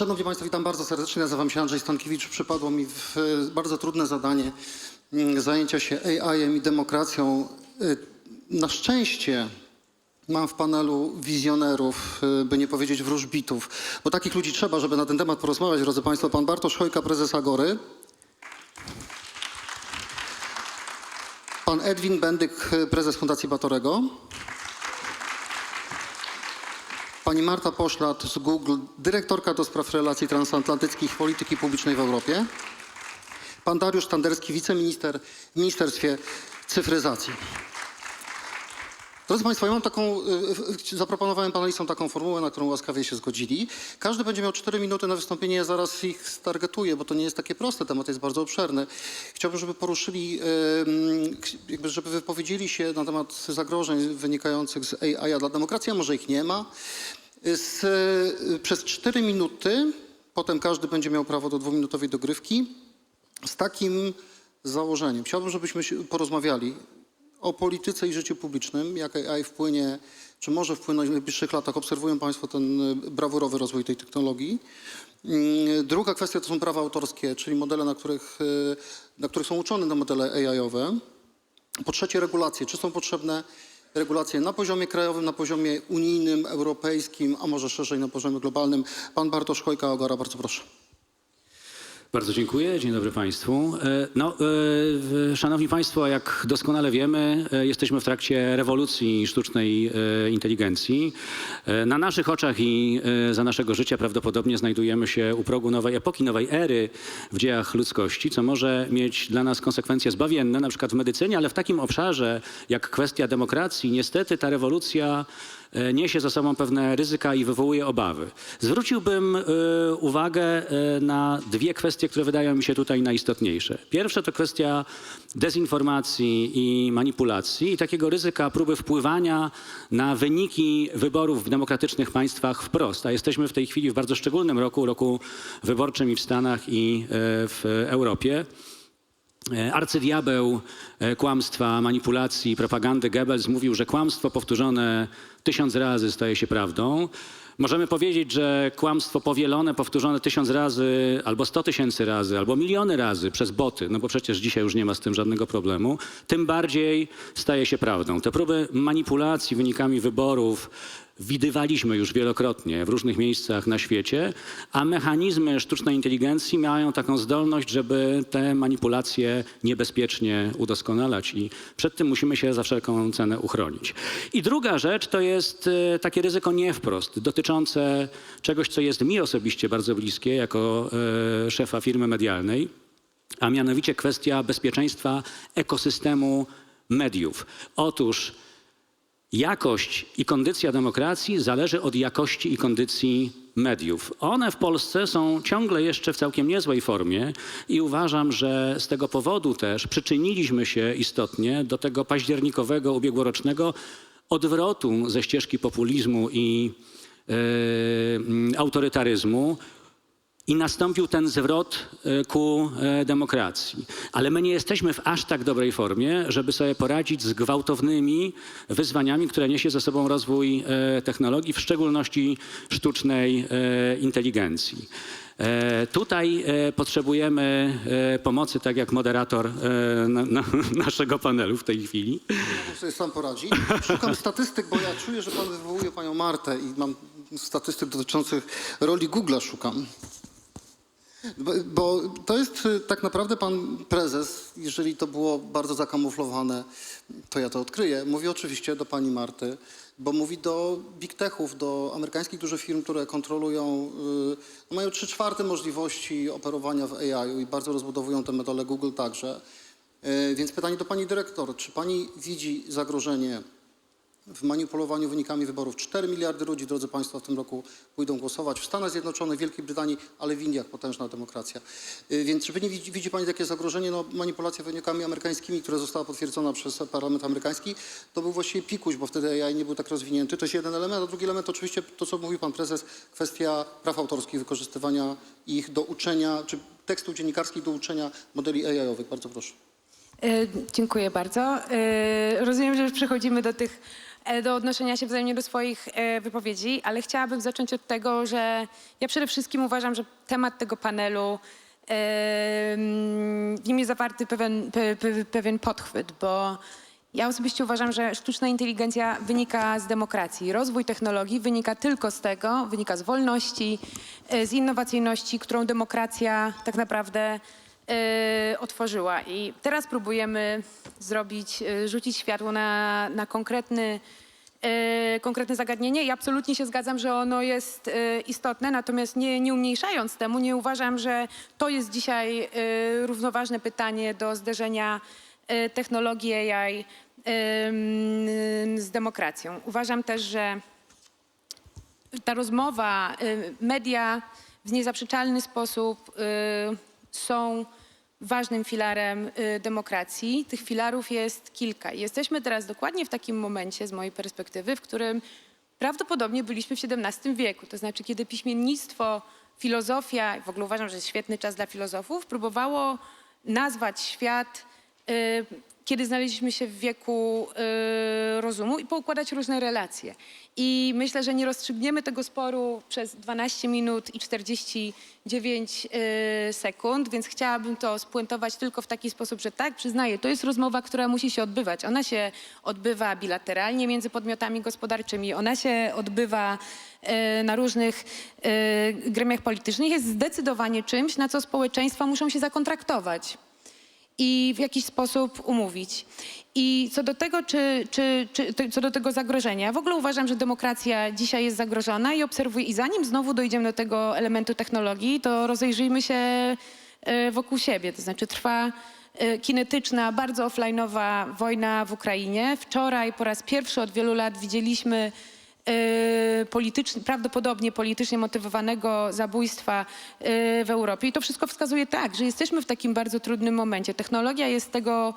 Szanowni Państwo, witam bardzo serdecznie. Nazywam się Andrzej Stankiewicz. Przypadło mi e, bardzo trudne zadanie mm, zajęcia się AI-em i demokracją. E, Na szczęście mam w panelu wizjonerów, e, by nie powiedzieć wróżbitów, bo takich ludzi trzeba, żeby na ten temat porozmawiać. Drodzy Państwo, pan Bartosz Chojka, prezes Agory. Pan Edwin Bendyk, prezes Fundacji Batorego. Pani Marta Poszlat z Google, dyrektorka do spraw relacji transatlantyckich i polityki publicznej w Europie. Pan Dariusz Tanderski, wiceminister w Ministerstwie Cyfryzacji. Drodzy Państwo, ja mam taką, y, y, zaproponowałem panelistom taką formułę, na którą łaskawie się zgodzili. Każdy będzie miał 4 minuty na wystąpienie, ja zaraz ich stargetuję, bo to nie jest takie proste, temat jest bardzo obszerny. Chciałbym, żeby poruszyli, jakby żeby wypowiedzieli się na temat zagrożeń wynikających z AI dla demokracji, a może ich nie ma. Z, y, przez 4 minuty, potem każdy będzie miał prawo do dwuminutowej dogrywki, z takim założeniem. Chciałbym, żebyśmy porozmawiali o polityce i życiu publicznym, jak AI wpłynie, czy może wpłynąć w najbliższych latach. Obserwują Państwo ten y, brawurowy rozwój tej technologii. Mm, Druga kwestia to są prawa autorskie, czyli modele, na których, y, na których są uczone te modele AI-owe. Po trzecie regulacje. Czy są potrzebne regulacje na poziomie krajowym, na poziomie unijnym, europejskim, a może szerzej na poziomie globalnym? Pan Bartosz Chojka, Agora, bardzo proszę. Bardzo dziękuję. Dzień dobry Państwu. E, No, e, szanowni Państwo, jak doskonale wiemy, e, jesteśmy w trakcie rewolucji sztucznej inteligencji. Na naszych oczach i za naszego życia prawdopodobnie znajdujemy się u progu nowej epoki, nowej ery w dziejach ludzkości, co może mieć dla nas konsekwencje zbawienne, na przykład w medycynie, ale w takim obszarze jak kwestia demokracji, niestety ta rewolucja niesie za sobą pewne ryzyka i wywołuje obawy. Zwróciłbym e, uwagę e, na dwie kwestie, które wydają mi się tutaj najistotniejsze. Pierwsza to kwestia dezinformacji i manipulacji i takiego ryzyka próby wpływania na wyniki wyborów w demokratycznych państwach wprost. A jesteśmy w tej chwili w bardzo szczególnym roku, roku wyborczym i w Stanach i e, w Europie. E, Arcydiabeł e, kłamstwa, manipulacji, propagandy Goebbels mówił, że kłamstwo powtórzone tysiąc razy staje się prawdą. Możemy powiedzieć, że kłamstwo powielone, powtórzone tysiąc razy, albo sto tysięcy razy, albo miliony razy przez boty, no bo przecież dzisiaj już nie ma z tym żadnego problemu, tym bardziej staje się prawdą. Te próby manipulacji wynikami wyborów widywaliśmy już wielokrotnie w różnych miejscach na świecie, a mechanizmy sztucznej inteligencji mają taką zdolność, żeby te manipulacje niebezpiecznie udoskonalać i przed tym musimy się za wszelką cenę uchronić. I druga rzecz to jest e, takie ryzyko nie wprost, dotyczące czegoś, co jest mi osobiście bardzo bliskie jako e, szefa firmy medialnej, a mianowicie kwestia bezpieczeństwa ekosystemu mediów. Otóż Jakość i kondycja demokracji zależy od jakości i kondycji mediów. One w Polsce są ciągle jeszcze w całkiem niezłej formie i uważam, że z tego powodu też przyczyniliśmy się istotnie do tego październikowego, ubiegłorocznego odwrotu ze ścieżki populizmu i mm, autorytaryzmu. I nastąpił ten zwrot e, ku e, demokracji. Ale my nie jesteśmy w aż tak dobrej formie, żeby sobie poradzić z gwałtownymi wyzwaniami, które niesie ze sobą rozwój e, technologii, w szczególności sztucznej inteligencji. Tutaj potrzebujemy pomocy, tak jak moderator na, na, naszego panelu w tej chwili. Mógł sobie sam poradzi. Szukam statystyk, bo ja czuję, że pan wywołuje panią Martę i mam statystyk dotyczących roli Google'a szukam. Bo, bo to jest y, tak naprawdę pan prezes, jeżeli to było bardzo zakamuflowane, to ja to odkryję. Mówi oczywiście do pani Marty, bo mówi do big techów, do amerykańskich dużych firm, które kontrolują, y, no mają trzy czwarte możliwości operowania w AI i bardzo rozbudowują tę metodę Google także. Y, Więc pytanie do pani dyrektor, czy pani widzi zagrożenie w manipulowaniu wynikami wyborów. 4 miliardy ludzi, drodzy Państwo, w tym roku pójdą głosować w Stanach Zjednoczonych, Wielkiej Brytanii, ale w Indiach potężna demokracja. Y, Więc czy widzi, widzi Pani takie zagrożenie? No, manipulacja wynikami amerykańskimi, która została potwierdzona przez Parlament Amerykański, to był właściwie pikuś, bo wtedy AI nie był tak rozwinięty. To jest jeden element, a drugi element oczywiście to, co mówił Pan Prezes, kwestia praw autorskich, wykorzystywania ich do uczenia, czy tekstów dziennikarskich do uczenia modeli AI-owych. Bardzo proszę. E, Dziękuję bardzo. E, Rozumiem, że już przechodzimy do tych e, do odnoszenia się wzajemnie do swoich e, wypowiedzi, ale chciałabym zacząć od tego, że ja przede wszystkim uważam, że temat tego panelu w nim jest zawarty pewien, pe, pe, pewien podchwyt, bo ja osobiście uważam, że sztuczna inteligencja wynika z demokracji. Rozwój technologii wynika tylko z tego, wynika z wolności, e, z innowacyjności, którą demokracja tak naprawdę e, otworzyła. I teraz próbujemy zrobić, e, rzucić światło na, na konkretny, e, konkretne zagadnienie i absolutnie się zgadzam, że ono jest istotne, natomiast nie, nie umniejszając temu, nie uważam, że to jest dzisiaj równoważne pytanie do zderzenia technologii AI z demokracją. Uważam też, że ta rozmowa, y, media w niezaprzeczalny sposób y, są ważnym filarem y, demokracji. Tych filarów jest kilka. Jesteśmy teraz dokładnie w takim momencie, z mojej perspektywy, w którym prawdopodobnie byliśmy w XVII wieku. To znaczy, kiedy piśmiennictwo, filozofia, w ogóle uważam, że jest świetny czas dla filozofów, próbowało nazwać świat y, kiedy znaleźliśmy się w wieku y, rozumu i poukładać różne relacje. I myślę, że nie rozstrzygniemy tego sporu przez 12 minut i 49 y, sekund, więc chciałabym to spuentować tylko w taki sposób, że tak, przyznaję, to jest rozmowa, która musi się odbywać. Ona się odbywa bilateralnie między podmiotami gospodarczymi, ona się odbywa y, na różnych y, gremiach politycznych, jest zdecydowanie czymś, na co społeczeństwa muszą się zakontraktować i w jakiś sposób umówić. I co do tego, czy, czy, czy, co do tego zagrożenia, w ogóle uważam, że demokracja dzisiaj jest zagrożona i obserwuję, i zanim znowu dojdziemy do tego elementu technologii, to rozejrzyjmy się e, wokół siebie. To znaczy trwa e, kinetyczna, bardzo offline'owa wojna w Ukrainie. Wczoraj po raz pierwszy od wielu lat widzieliśmy polityczny, prawdopodobnie politycznie motywowanego zabójstwa e, w Europie. I to wszystko wskazuje tak, że jesteśmy w takim bardzo trudnym momencie. Technologia jest tego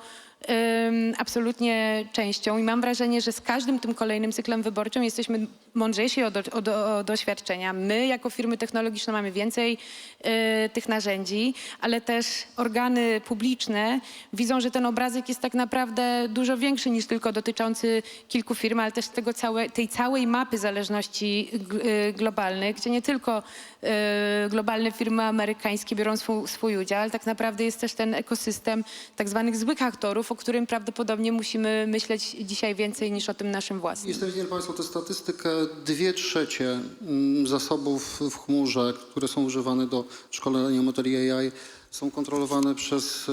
absolutnie częścią i mam wrażenie, że z każdym tym kolejnym cyklem wyborczym jesteśmy mądrzejsi o, do, o, do, o doświadczenia. My jako firmy technologiczne mamy więcej e, tych narzędzi, ale też organy publiczne widzą, że ten obrazek jest tak naprawdę dużo większy niż tylko dotyczący kilku firm, ale też tego całe, tej całej mapy zależności e, globalnych, gdzie nie tylko e, globalne firmy amerykańskie biorą swój, swój udział, ale tak naprawdę jest też ten ekosystem tak zwanych złych aktorów, o którym prawdopodobnie musimy myśleć dzisiaj więcej niż o tym naszym własnym. Jestem winien Państwu tę statystykę. Dwie trzecie mm, zasobów w chmurze, które są używane do szkolenia modeli AI, są kontrolowane przez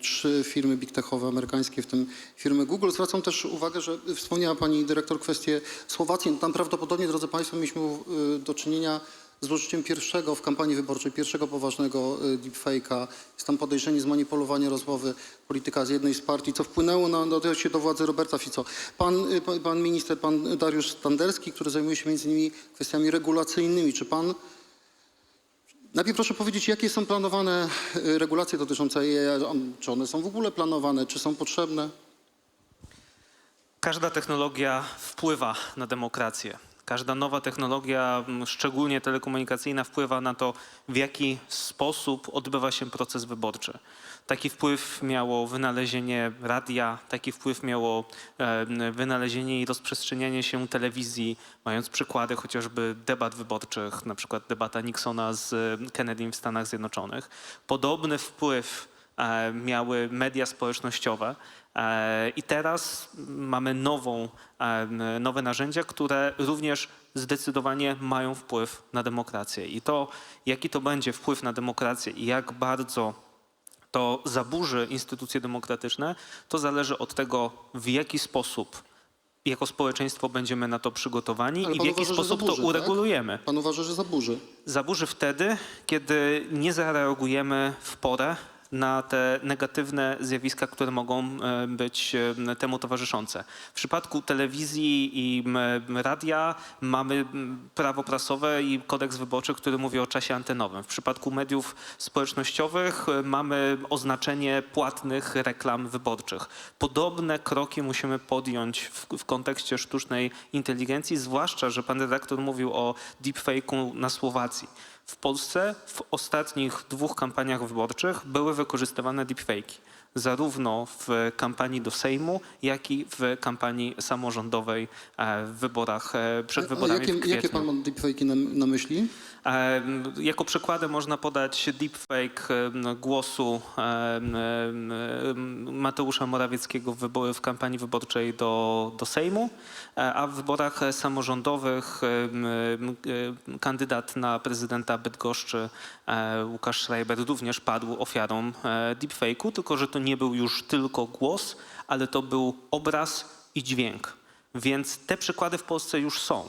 trzy firmy big techowe amerykańskie, w tym firmy Google. Zwracam też uwagę, że wspomniała Pani Dyrektor kwestię Słowacji. Tam prawdopodobnie, drodzy Państwo, mieliśmy y, do czynienia z użyciem pierwszego w kampanii wyborczej, pierwszego poważnego y, deepfake'a. Jest tam podejrzenie zmanipulowania rozmowy polityka z jednej z partii, co wpłynęło na na dojście do władzy Roberta Fico. Pan, y, pan, minister, pan Dariusz Standerski, który zajmuje się między innymi kwestiami regulacyjnymi. Czy pan... Najpierw proszę powiedzieć, jakie są planowane y, regulacje dotyczące AI, czy one są w ogóle planowane, czy są potrzebne? Każda technologia wpływa na demokrację. Każda nowa technologia, szczególnie telekomunikacyjna, wpływa na to, w jaki sposób odbywa się proces wyborczy. Taki wpływ miało wynalezienie radia, taki wpływ miało wynalezienie i rozprzestrzenianie się telewizji, mając przykłady chociażby debat wyborczych, na przykład debata Nixona z Kennedym w Stanach Zjednoczonych. Podobny wpływ miały media społecznościowe. E, I teraz mamy nową, e, nowe narzędzia, które również zdecydowanie mają wpływ na demokrację. I to, jaki to będzie wpływ na demokrację i jak bardzo to zaburzy instytucje demokratyczne, to zależy od tego, w jaki sposób jako społeczeństwo będziemy na to przygotowani Ale i w jaki uważa, sposób zaburzy, to tak? uregulujemy. Pan uważa, że zaburzy? Zaburzy wtedy, kiedy nie zareagujemy w porę na te negatywne zjawiska, które mogą e, być e, temu towarzyszące. W przypadku telewizji i radia mamy prawo prasowe i kodeks wyborczy, który mówi o czasie antenowym. W przypadku mediów społecznościowych e, mamy oznaczenie płatnych reklam wyborczych. Podobne kroki musimy podjąć w, w kontekście sztucznej inteligencji, zwłaszcza, że pan redaktor mówił o deepfake'u na Słowacji. W Polsce w ostatnich dwóch kampaniach wyborczych były wykorzystywane deepfake'i. zarówno w kampanii do Sejmu, jak i w kampanii samorządowej e, w wyborach, e, przed wyborami jakie, w kwietniu. jakie pan ma deepfake'i na, na myśli? E, Jako przykładem można podać deepfake głosu Mateusza Morawieckiego w, kampanii wyborczej do, do Sejmu, a w wyborach samorządowych kandydat na prezydenta Bydgoszczy e, Łukasz Schreiber również padł ofiarą e, deepfake'u, tylko że to nie był już tylko głos, ale to był obraz i dźwięk. Więc te przykłady w Polsce już są.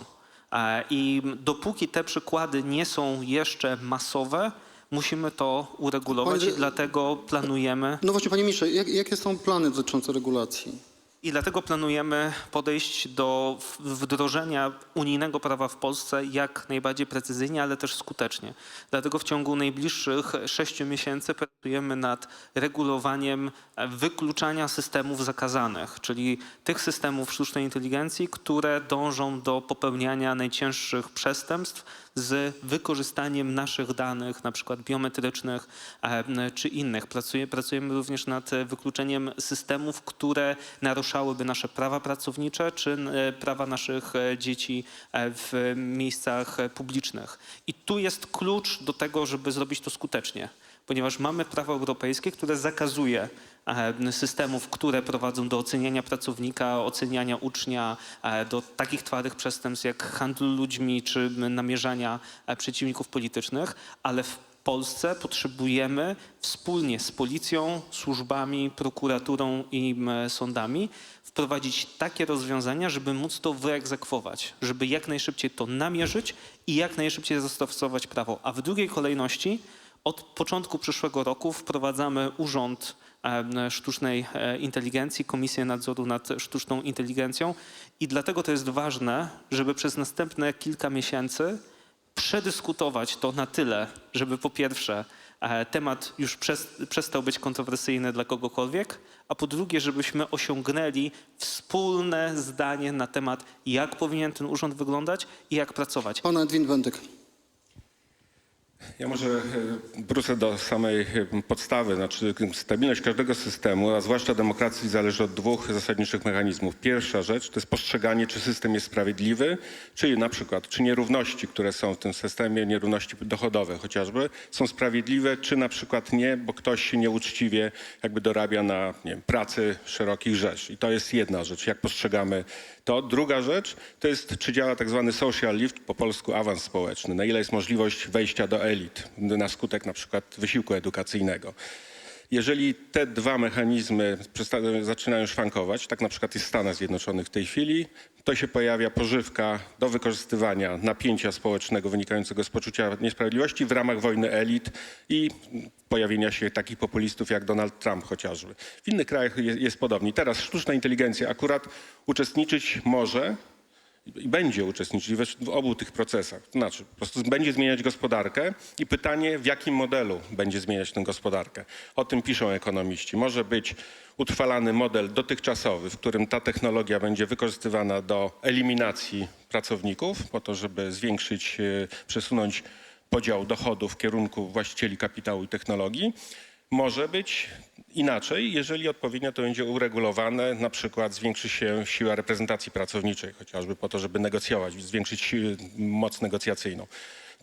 E, I dopóki te przykłady nie są jeszcze masowe, musimy to uregulować Panie- i dlatego planujemy No właśnie, panie ministrze, jak, jakie są plany dotyczące regulacji? I dlatego planujemy podejść do wdrożenia unijnego prawa w Polsce jak najbardziej precyzyjnie, ale też skutecznie. Dlatego w ciągu najbliższych sześciu miesięcy pracujemy nad regulowaniem e, wykluczania systemów zakazanych, czyli tych systemów sztucznej inteligencji, które dążą do popełniania najcięższych przestępstw z wykorzystaniem naszych danych, na przykład biometrycznych e, czy innych. Pracuje, pracujemy również nad wykluczeniem systemów, które naruszałyby nasze prawa pracownicze czy e, prawa naszych e, dzieci w miejscach publicznych. I tu jest klucz do tego, żeby zrobić to skutecznie, ponieważ mamy prawo europejskie, które zakazuje e, systemów, które prowadzą do oceniania pracownika, oceniania ucznia, e, do takich twardych przestępstw jak handlu ludźmi czy namierzania e, przeciwników politycznych, ale w Polsce potrzebujemy wspólnie z policją, służbami, prokuraturą i sądami wprowadzić takie rozwiązania, żeby móc to wyegzekwować, żeby jak najszybciej to namierzyć i jak najszybciej zastosować prawo. A w drugiej kolejności od początku przyszłego roku wprowadzamy Urząd Sztucznej e, Inteligencji, Komisję Nadzoru nad Sztuczną Inteligencją i dlatego to jest ważne, żeby przez następne kilka miesięcy przedyskutować to na tyle, żeby po pierwsze e, temat już przes- przestał być kontrowersyjny dla kogokolwiek, a po drugie, żebyśmy osiągnęli wspólne zdanie na temat, jak powinien ten urząd wyglądać i jak pracować. Pan Edwin Wendyk. Ja może e, wrócę do samej e, podstawy. Znaczy, stabilność każdego systemu, a zwłaszcza demokracji, zależy od dwóch zasadniczych mechanizmów. Pierwsza rzecz to jest postrzeganie, czy system jest sprawiedliwy, czyli na przykład, czy nierówności, które są w tym systemie, nierówności dochodowe chociażby, są sprawiedliwe, czy na przykład nie, bo ktoś się nieuczciwie jakby dorabia na nie wiem, pracy szerokich rzesz. I to jest jedna rzecz, jak postrzegamy to. Druga rzecz to jest, czy działa tak zwany social lift, po polsku awans społeczny. Na ile jest możliwość wejścia do elit na skutek na przykład wysiłku edukacyjnego. Jeżeli te dwa mechanizmy zaczynają szwankować, tak na przykład jest w Stanach Zjednoczonych w tej chwili, to się pojawia pożywka do wykorzystywania napięcia społecznego wynikającego z poczucia niesprawiedliwości w ramach wojny elit i pojawienia się takich populistów jak Donald Trump chociażby. W innych krajach jest, jest podobnie. Teraz sztuczna inteligencja akurat uczestniczyć może i będzie uczestniczyć w obu tych procesach. To znaczy, po prostu będzie zmieniać gospodarkę i pytanie, w jakim modelu będzie zmieniać tę gospodarkę. O tym piszą ekonomiści. Może być utrwalany model dotychczasowy, w którym ta technologia będzie wykorzystywana do eliminacji pracowników, po to, żeby zwiększyć, e, przesunąć podział dochodów w kierunku właścicieli kapitału i technologii. Może być inaczej, jeżeli odpowiednio to będzie uregulowane, na przykład zwiększy się siła reprezentacji pracowniczej, chociażby po to, żeby negocjować, zwiększyć moc negocjacyjną.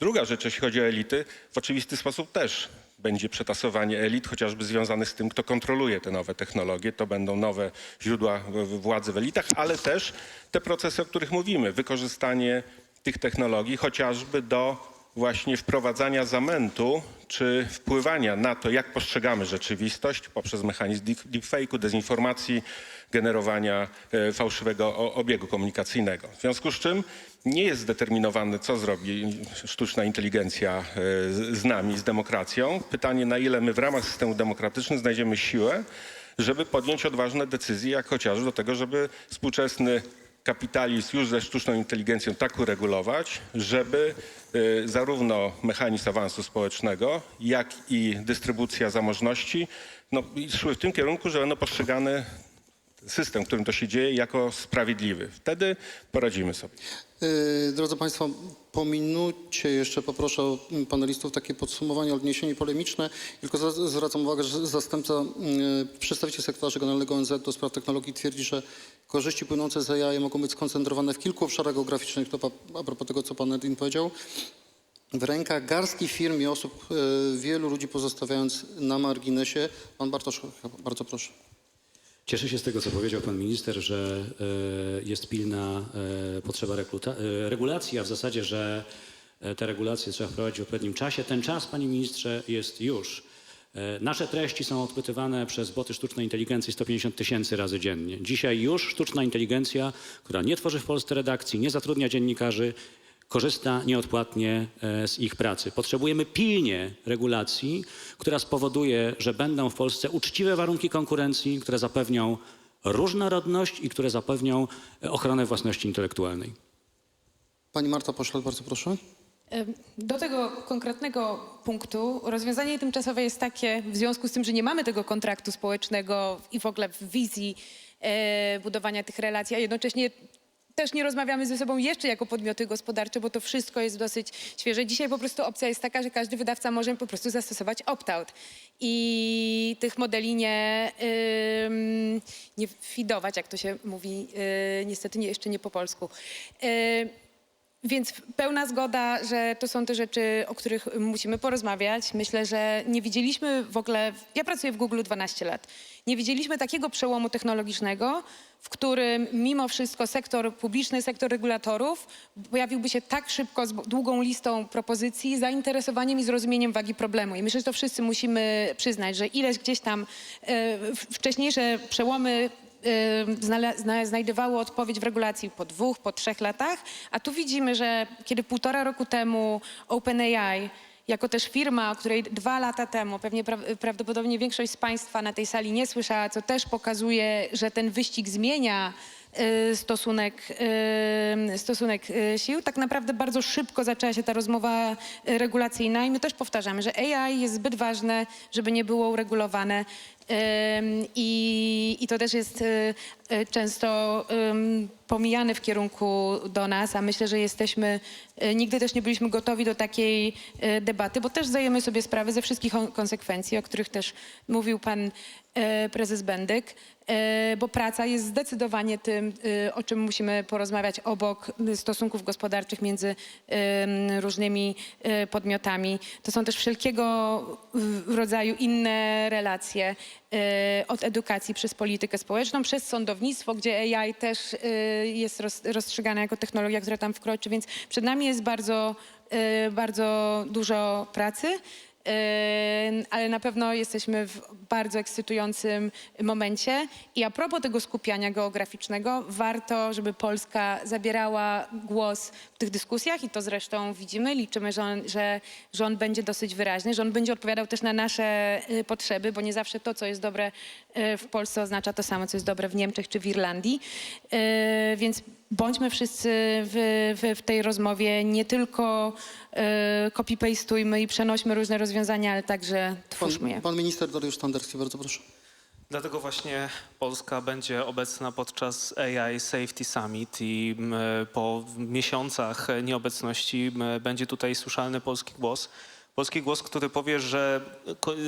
Druga rzecz, jeśli chodzi o elity, w oczywisty sposób też będzie przetasowanie elit, chociażby związane z tym, kto kontroluje te nowe technologie. To będą nowe źródła władzy w elitach, ale też te procesy, o których mówimy, wykorzystanie tych technologii chociażby do właśnie wprowadzania zamętu czy wpływania na to, jak postrzegamy rzeczywistość poprzez mechanizm deep- deepfake'u, dezinformacji, generowania e, fałszywego obiegu komunikacyjnego. W związku z czym nie jest zdeterminowane, co zrobi sztuczna inteligencja e, z nami, z demokracją. Pytanie, na ile my w ramach systemu demokratycznym znajdziemy siłę, żeby podjąć odważne decyzje, jak chociażby do tego, żeby współczesny kapitalizm już ze sztuczną inteligencją tak uregulować, żeby y, zarówno mechanizm awansu społecznego, jak i dystrybucja zamożności no, szły w tym kierunku, że będą postrzegane system, w którym to się dzieje, jako sprawiedliwy. Wtedy poradzimy sobie. Yy, Drodzy Państwo, po minucie jeszcze poproszę mm, panelistów takie podsumowanie, odniesienie polemiczne. Tylko zwracam uwagę, że zastępca, yy, przedstawiciel sektora regionalnego ONZ do spraw technologii twierdzi, że korzyści płynące z AI mogą być skoncentrowane w kilku obszarach geograficznych. To a propos tego, co pan Edwin powiedział. W rękach garstki firm i osób, yy, wielu ludzi pozostawiając na marginesie. Pan Bartosz, bardzo proszę. Cieszę się z tego, co powiedział pan minister, że e, jest pilna e, potrzeba e, regulacji, a w zasadzie, że te regulacje trzeba wprowadzić w odpowiednim czasie. Ten czas, panie ministrze, jest już. Nasze treści są odpytywane przez boty sztucznej inteligencji 150 tysięcy razy dziennie. Dzisiaj już sztuczna inteligencja, która nie tworzy w Polsce redakcji, nie zatrudnia dziennikarzy, korzysta nieodpłatnie e, z ich pracy. Potrzebujemy pilnie regulacji, która spowoduje, że będą w Polsce uczciwe warunki konkurencji, które zapewnią różnorodność i które zapewnią e, ochronę własności intelektualnej. Pani Marta Poślad, bardzo proszę. Do tego konkretnego punktu rozwiązanie tymczasowe jest takie, w związku z tym, że nie mamy tego kontraktu społecznego i w ogóle w wizji e, budowania tych relacji, a jednocześnie też nie rozmawiamy ze sobą jeszcze jako podmioty gospodarcze, bo to wszystko jest dosyć świeże. Dzisiaj po prostu opcja jest taka, że każdy wydawca może po prostu zastosować opt-out i tych modeli nie, ym, nie fidować, jak to się mówi, y, niestety nie, jeszcze nie po polsku. Y, więc pełna zgoda, że to są te rzeczy, o których musimy porozmawiać. Myślę, że nie widzieliśmy w ogóle. Ja pracuję w Google 12 lat. Nie widzieliśmy takiego przełomu technologicznego, w którym mimo wszystko sektor publiczny, sektor regulatorów pojawiłby się tak szybko z długą listą propozycji, zainteresowaniem i zrozumieniem wagi problemu. I myślę, że to wszyscy musimy przyznać, że ileś gdzieś tam e, wcześniejsze przełomy y, znajdowało odpowiedź w regulacji po dwóch, po trzech latach, a tu widzimy, że kiedy półtora roku temu OpenAI jako też firma, o której dwa lata temu pewnie pra- prawdopodobnie większość z Państwa na tej sali nie słyszała, co też pokazuje, że ten wyścig zmienia stosunek, y, stosunek y, sił. Tak naprawdę bardzo szybko zaczęła się ta rozmowa y, regulacyjna i my też powtarzamy, że AI jest zbyt ważne, żeby nie było uregulowane. I, I to też jest y, y, często pomijane w kierunku do nas, a myślę, że jesteśmy, y, nigdy też nie byliśmy gotowi do takiej y, debaty, bo też zdajemy sobie sprawę ze wszystkich on- konsekwencji, o których też mówił pan y, prezes Bendyk, y, bo praca jest zdecydowanie tym, y, o czym musimy porozmawiać obok stosunków gospodarczych między ym, różnymi podmiotami. To są też wszelkiego rodzaju inne relacje od edukacji przez politykę społeczną, przez sądownictwo, gdzie AI też jest roz, rozstrzygana jako technologia, która tam wkroczy, więc przed nami jest bardzo, bardzo dużo pracy. Ale na pewno jesteśmy w bardzo ekscytującym momencie. I a propos tego skupiania geograficznego, warto, żeby Polska zabierała głos w tych dyskusjach i to zresztą widzimy. Liczymy, że on, że, on będzie dosyć wyraźny, że on będzie odpowiadał też na nasze y, potrzeby, bo nie zawsze to, co jest dobre y, w Polsce, oznacza to samo, co jest dobre w Niemczech czy w Irlandii. Yy, Więc bądźmy wszyscy w, w, w tej rozmowie, nie tylko e, copy-pastujmy i przenośmy różne rozwiązania, ale także twórzmy je. Pan, pan minister Dariusz Standerski, bardzo proszę. Dlatego właśnie Polska będzie obecna podczas AI Safety Summit i po miesiącach nieobecności będzie tutaj słyszalny polski głos. Polski głos, który powie, że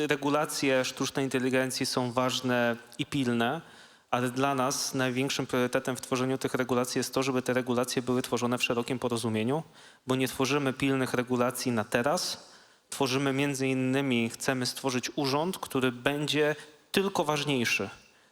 regulacje sztucznej inteligencji są ważne i pilne, ale dla nas największym priorytetem w tworzeniu tych regulacji jest to, żeby te regulacje były tworzone w szerokim porozumieniu, bo nie tworzymy pilnych regulacji na teraz, tworzymy między innymi, chcemy stworzyć urząd, który będzie tylko ważniejszy,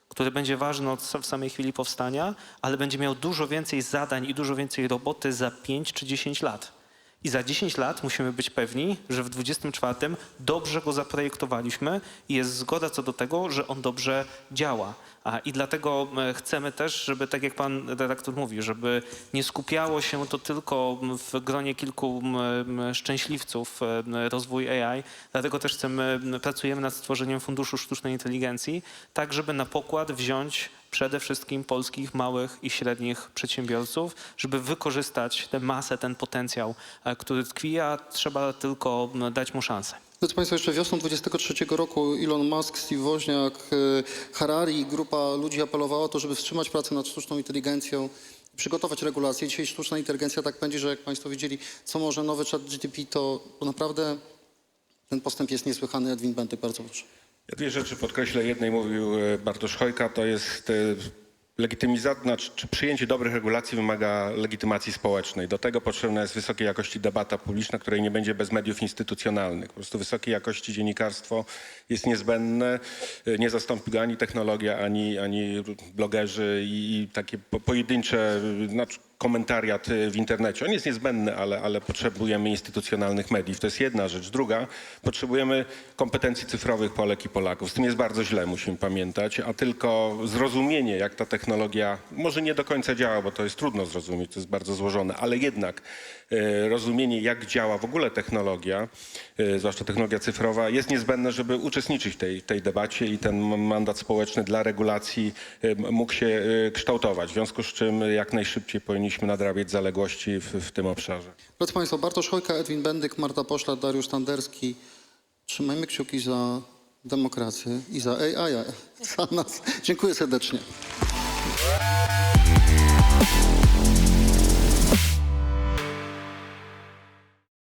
który będzie ważny od w samej chwili powstania, ale będzie miał dużo więcej zadań i dużo więcej roboty za 5 czy 10 lat. I za 10 lat musimy być pewni, że w 24 dobrze go zaprojektowaliśmy i jest zgoda co do tego, że on dobrze działa. I dlatego chcemy też, żeby tak jak pan redaktor mówi, żeby nie skupiało się to tylko w gronie kilku szczęśliwców rozwój AI. Dlatego też chcemy, pracujemy nad stworzeniem Funduszu Sztucznej Inteligencji, tak żeby na pokład wziąć przede wszystkim polskich małych i średnich przedsiębiorców, żeby wykorzystać tę masę, ten potencjał, e, który tkwi, a trzeba tylko dać mu szansę. Drodzy Państwo, jeszcze wiosną 23 roku Elon Musk, Steve Woźniak, e, Harari i grupa ludzi apelowała o to, żeby wstrzymać pracę nad sztuczną inteligencją, przygotować regulacje. Dzisiaj sztuczna inteligencja tak pędzi, że jak Państwo widzieli, co może nowy chat GTP, to, naprawdę ten postęp jest niesłychany. Edwin Bentyk, bardzo proszę. Ja dwie rzeczy podkreślę. Jednej mówił e, Bartosz Chojka, to jest legitymizacja, znaczy, czy przyjęcie dobrych regulacji wymaga legitymacji społecznej. Do tego potrzebna jest wysokiej jakości debata publiczna, której nie będzie bez mediów instytucjonalnych. Po prostu wysokiej jakości dziennikarstwo jest niezbędne. E, Nie zastąpi go ani technologia, ani, ani blogerzy i, i takie po, pojedyncze, e, znaczy komentariat e, w internecie. On jest niezbędny, ale, ale potrzebujemy instytucjonalnych mediów. To jest jedna rzecz. Druga, potrzebujemy kompetencji cyfrowych Polek i Polaków. Z tym jest bardzo źle, musimy pamiętać, a tylko zrozumienie, jak ta technologia może nie do końca działa, bo to jest trudno zrozumieć, to jest bardzo złożone, ale jednak e, rozumienie, jak działa w ogóle technologia, e, zwłaszcza technologia cyfrowa, jest niezbędne, żeby uczestniczyć w tej, tej debacie i ten mandat społeczny dla regulacji mógł się kształtować. W związku z czym jak najszybciej powinniśmy nadrabiać zaległości w, w tym obszarze. Drodzy Państwo, Bartosz Chojka, Edwin Bendyk, Marta Poszlat, Dariusz Tanderski. Trzymajmy kciuki za demokrację i za AI, za nas. Dziękuję serdecznie.